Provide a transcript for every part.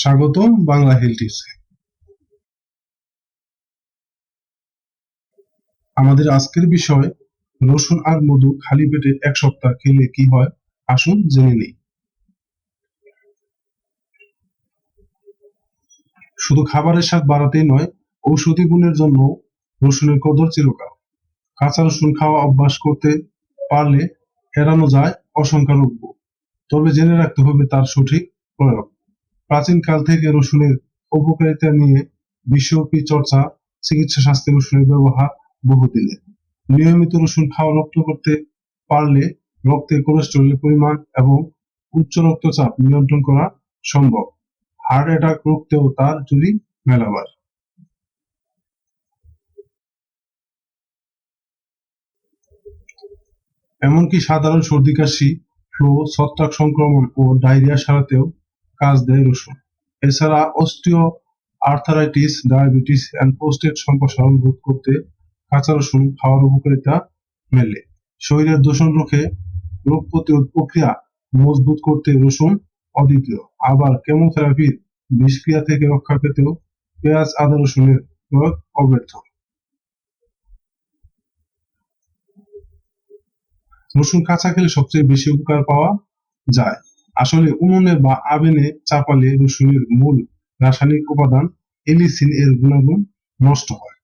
স্বাগতম বাংলা হেলথ আমাদের আজকের বিষয়, রসুন আর মধু খালি পেটে এক সপ্তাহ খেলে কি হয়? আসুন জেনে নিই। শুধু খাবারের স্বাদ বাড়াতেই নয়, ঔষধি গুণের জন্য রসুনের কদর চিরকাল। কাঁচা রসুন খাওয়া অভ্যাস করতে পারলে এড়ানো যায় অসংখ্য রোগ। তবে জেনে রাখতে হবে তার সঠিক প্রয়োগ। প্রাচীনকাল থেকে রসুনের উপকারিতা নিয়ে বিশ্বব্যাপী চর্চা, চিকিৎসা শাস্ত্রে রসুনের ব্যবহার বহুদিনের নিয়মিত রসুন খাওয়া রক্ত করতে পারলে রক্তে কোলেস্টেরলের পরিমাণ এবং উচ্চ রক্তচাপ নিয়ন্ত্রণ করা সম্ভব। হার্ট অ্যাটাক রুখতেও তার যদি মেলাবার। এমনকি সাধারণ সর্দি কাশি, ফ্লু, ছত্রাক সংক্রমণ ও ডায়রিয়া সারাতেও কাজ দেয় রসুন। এছাড়া osteoarthritis diabetes and prostate সম্প্রসারণ রোধ করতে কাঁচা রসুন খাওয়ার উপকারিতা মেলে। শরীরের দূষণ রোখে রোগ প্রতিরোধ প্রক্রিয়া মজবুত করতে রসুন অদ্বিতীয়। আবার কেমোথেরাপির বিষক্রিয়া থেকে রক্ষা পেতেও পেঁয়াজ, আদা, রসুনের প্রয়োগ অব্যর্থ। রসুন কাঁচা খেলে সবচেয়ে বেশি উপকার পাওয়া যায়। আসলে উনুনে বা আবেনে চাপালে রসুনের মূল রাসায়নিক উপাদান এলিসিন এর গুণাগুণ নষ্ট হয়।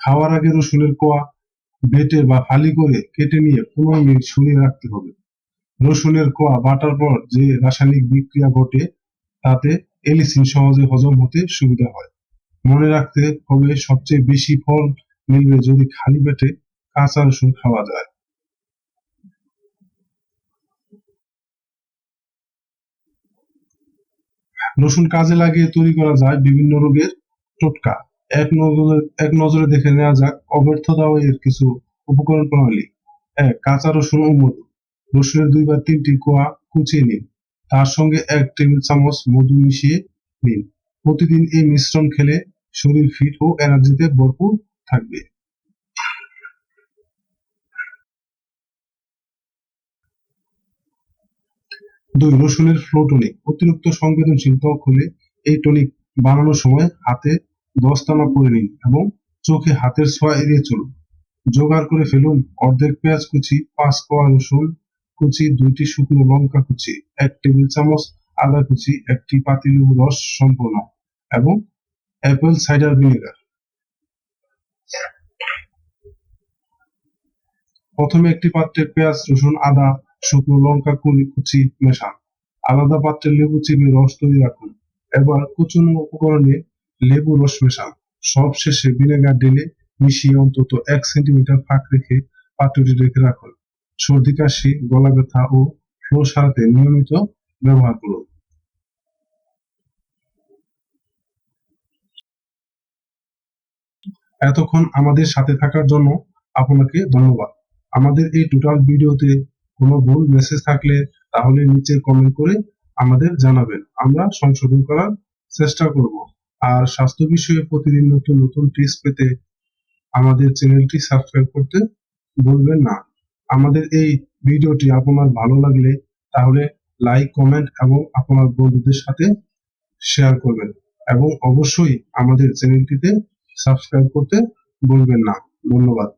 খাওয়ার আগে রসুনের কোয়া বেটে বা ফালি করে কেটে নিয়ে পনেরো মিনিট সরিয়ে রাখতে হবে। রসুনের কোয়া বাটার পর যে রাসায়নিক বিক্রিয়া ঘটে, তাতে এলিসিন সহজে হজম হতে সুবিধা হয়। মনে রাখতে হবে সবচেয়ে বেশি ফল মিলবে যদি খালি পেটে কাঁচা রসুন খাওয়া যায়। রসুন কাজে লাগিয়ে তৈরি করা যায় বিভিন্ন রোগের টোটকা। এক নজরে এক নজরে দেখে নেওয়া যাক অব্যর্থতা ও এর কিছু উপকরণ প্রণালী। এক, কাঁচা রসুন ও মধু। রসুনের দুই বা তিনটি কোয়া কুচিয়ে নিন। তার সঙ্গে এক টেবিল চামচ মধু মিশিয়ে নিন। প্রতিদিন এই মিশ্রণ খেলে শরীর ফিট ও এনার্জিতে ভরপুর থাকবে। দুই ফ্লো টনিক অতিরিক্ত সংবেদনশীল ত্বক হলে এই টনিক বানানোর সময় হাতে দস্তানা পরে নিন এবং চোখে হাতের ছোঁয়া এড়িয়ে চলুন। জোগাড় করে ফেলুন অর্ধেক পেঁয়াজ কুচি, পাঁচ কোয়া রসুন কুচি, দুইটি শুকনো লঙ্কা কুচি, এক টেবিল চামচ আদা কুচি, একটি পাতিলেবু রস সম্পূর্ণ এবং অ্যাপেল সাইডার ভিনেগার প্রথমে একটি পাত্রে পেঁয়াজ, রসুন, আদা শুকনো লঙ্কা কুড়ি কুচি মেশান। আলাদা পাত্রে লেবু চিপে রস তৈরি রাখুন। এবার কুচনো উপকরণে লেবু, রস মেশান। সব শেষে ভিনেগার ঢেলে মিশিয়ে অন্তত এক সেন্টিমিটার ফাঁক রেখে পাত্রটি রেখে রাখুন। সর্দি, কাশি, গলা ব্যথা ও ফ্লো সারাতে নিয়মিত ব্যবহার করুন। এতক্ষণ আমাদের সাথে থাকার জন্য আপনাকে ধন্যবাদ। আমাদের এই টোটাল ভিডিওতে কোনো ভুল মেসেজ থাকলে তাহলে নিচে কমেন্ট করে আমাদের জানাবেন। আমরা সংশোধন করার চেষ্টা করব। আর স্বাস্থ্য বিষয়ে প্রতিদিন নতুন নতুন টিপস পেতে আমাদের চ্যানেলটি সাবস্ক্রাইব করতে ভুলবেন না। আমাদের এই ভিডিওটি আপনার ভালো লাগলে তাহলে লাইক কমেন্ট এবং আপনার বন্ধুদের সাথে শেয়ার করবেন। এবং অবশ্যই আমাদের চ্যানেলটিতে সাবস্ক্রাইব করতে ভুলবেন না। ধন্যবাদ।